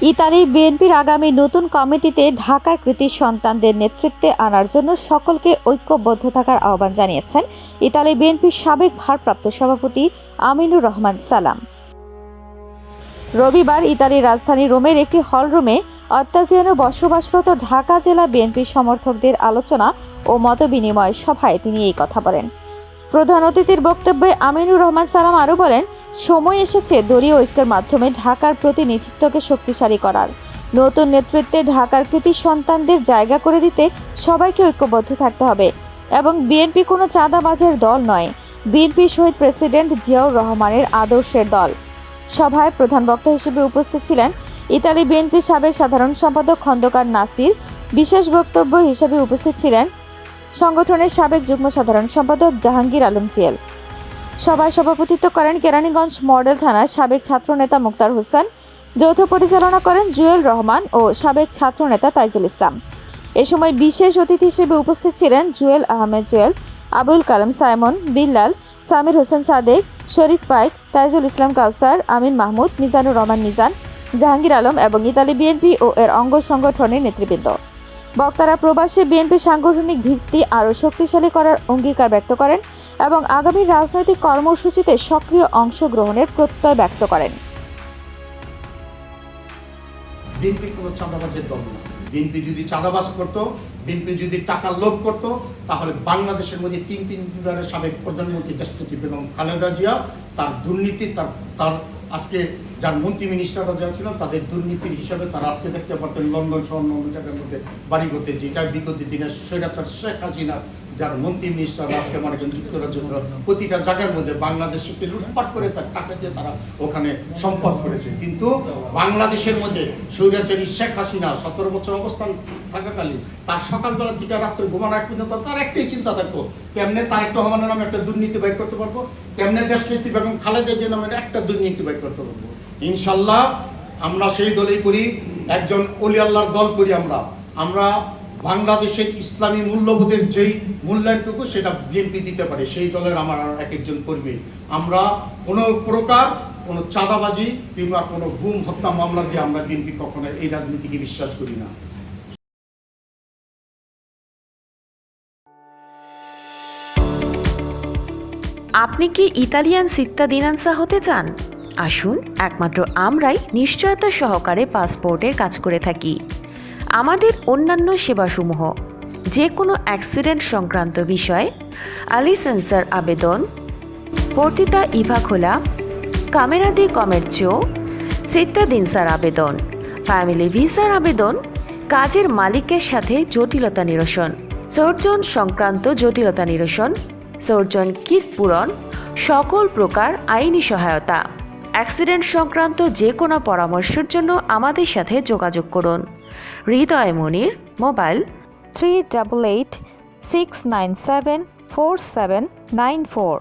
Italy বিএনপির আগামী নতুন কমিটিতে ঢাকার কৃতি সন্তানদের নেতৃত্বে আনার জন্য সকলকে ঐক্যবদ্ধ থাকার আহ্বান জানিয়েছেন ইতালি বিএনপির সাবেক ভারপ্রাপ্ত সভাপতি আমিনুর রহমান সালাম। রবিবার ইতালির রাজধানী রোমের একটি হলরুমে অত্যাভিয়ানো বসবাসরত ঢাকা জেলা বিএনপির সমর্থকদের আলোচনা ও মতবিনিময় সভায় তিনি এই কথা বলেন। প্রধান অতিথির বক্তব্যে আমিনুর রহমান সালাম আরও বলেন সময় এসেছে দলীয় ঐক্যের মাধ্যমে ঢাকার প্রতিনিধিত্বকে শক্তিশালী করার। নতুন নেতৃত্বে ঢাকার কৃতি সন্তানদের জায়গা করে দিতে সবাইকে ঐক্যবদ্ধ থাকতে হবে এবং বিএনপি কোনো চাঁদাবাজের দল নয়, বিএনপি শহীদ প্রেসিডেন্ট জিয়াউর রহমানের আদর্শের দল। সভায় প্রধান বক্তা হিসেবে উপস্থিত ছিলেন ইতালি বিএনপির সাবেক সাধারণ সম্পাদক খন্দকার নাসির। বিশেষ বক্তব্য হিসেবে উপস্থিত ছিলেন সংগঠনের সাবেক যুগ্ম সাধারণ সম্পাদক জাহাঙ্গীর আলম জিয়েল। সভায় সভাপতিত্ব করেন কেরানীগঞ্জ মডেল থানার সাবেক ছাত্রনেতা মুক্তার হোসেন, যৌথ পরিচালনা করেন জুয়েল রহমান ও সাবেক ছাত্রনেতা তাইজুল ইসলাম। এ সময় বিশেষ অতিথি হিসেবে উপস্থিত ছিলেন জুয়েল আহমেদ জুয়েল, আবুল কালাম সাইমন, বিল্লাল, সামির হোসেন সাদেক, শরীফ পাইক, তাইজুল ইসলাম কাউসার, আমিন মাহমুদ, মিজানুর রহমান মিজান, জাহাঙ্গীর আলম এবং ইতালি বিএনপি ও এর অঙ্গ সংগঠনের নেতৃবৃন্দ। বক্তারা প্রবাসী বিএনপি সাংগঠনিক ভিত্তি আরও শক্তিশালী করার অঙ্গীকার ব্যক্ত করেন। এবং আগামী রাজনৈতিক কর্মসূচিতে সক্রিয় অংশগ্রহণের প্রত্যয় ব্যক্ত করেন। বিএনপি কোনো চাঁদাবাজের দল না। বিএনপি যদি চাঁদাবাজ করতো, বিএনপি যদি টাকার লোভ করতো, তাহলে বাংলাদেশের মধ্যে তিন সাবেক প্রধানমন্ত্রী দেশপতি খালেদা জিয়া, তার দুর্নীতি, তার তার আজকে যার মন্ত্রী মিনিস্টাররা যারা ছিলেন তাদের দুর্নীতির হিসাবে তারা আজকে দেখতে পারতেন লন্ডন সহ অন্য জায়গার মধ্যে বাড়ি করতে। যেটা বিগত দিনে স্বৈরাচার শেখ হাসিনা যার মন্ত্রী মিনিস্টার আজকে মনে করেন যুক্তরাজ্য প্রতিটা জায়গার মধ্যে বাংলাদেশকে লুটপাট করে তার টাকা দিয়ে তারা ওখানে সম্পদ করেছে। কিন্তু বাংলাদেশের মধ্যে স্বৈরাচারী শেখ হাসিনা সতেরো বছর অবস্থান থাকাকালীন তার সকালবেলা থেকে রাত্রে ঘুমানো এক পর্যন্ত তার একটাই চিন্তা থাকতো, কেমনে তারেক রহমানের নামে একটা দুর্নীতি বাইর করতে পারব? কেমনে দেশনীতি বেগম খালেদা জিয়া নামে একটা দুর্নীতি বাইর করতে পারব? ইনশাল্লাহ আমরা সেই দলেই করি, একজন অলি আল্লাহর দল করি আমরা। আমরা বাংলাদেশের ইসলামী মূল্যবোধের যেই মূল্যায়নটুকু সেটা বিএনপি দিতে পারে, সেই দলের আমার আর এক একজন কর্মী। আমরা কোনো প্রকার, কোনো চাঁদাবাজি কিংবা কোনো গুম, হত্যা মামলা দিয়ে আমরা বিএনপি কখনো এই রাজনীতিকে বিশ্বাস করি না। আপনি কি ইতালিয়ান সিত্তাদিনান্সা হতে চান? আসুন, একমাত্র আমরাই নিশ্চয়তা সহকারে পাসপোর্টের কাজ করে থাকি। আমাদের অন্যান্য সেবাসমূহ যে কোনো অ্যাক্সিডেন্ট সংক্রান্ত বিষয় আলি সেন্সার আবেদন বর্তিতা ইভা খোলা কামেরা দি কমেরচো সিত্তাদিনসার আবেদন, ফ্যামিলি ভিসার আবেদন, কাজের মালিকের সাথে জটিলতা নিরসন, সর্জন সংক্রান্ত জটিলতা নিরসন, সর্জন কিট পূরণ, সকল প্রকার আইনি সহায়তা। অ্যাক্সিডেন্ট সংক্রান্ত যে কোনো পরামর্শের জন্য আমাদের সাথে যোগাযোগ করুন। Hriday Monir mobile three double eight six nine seven four seven nine four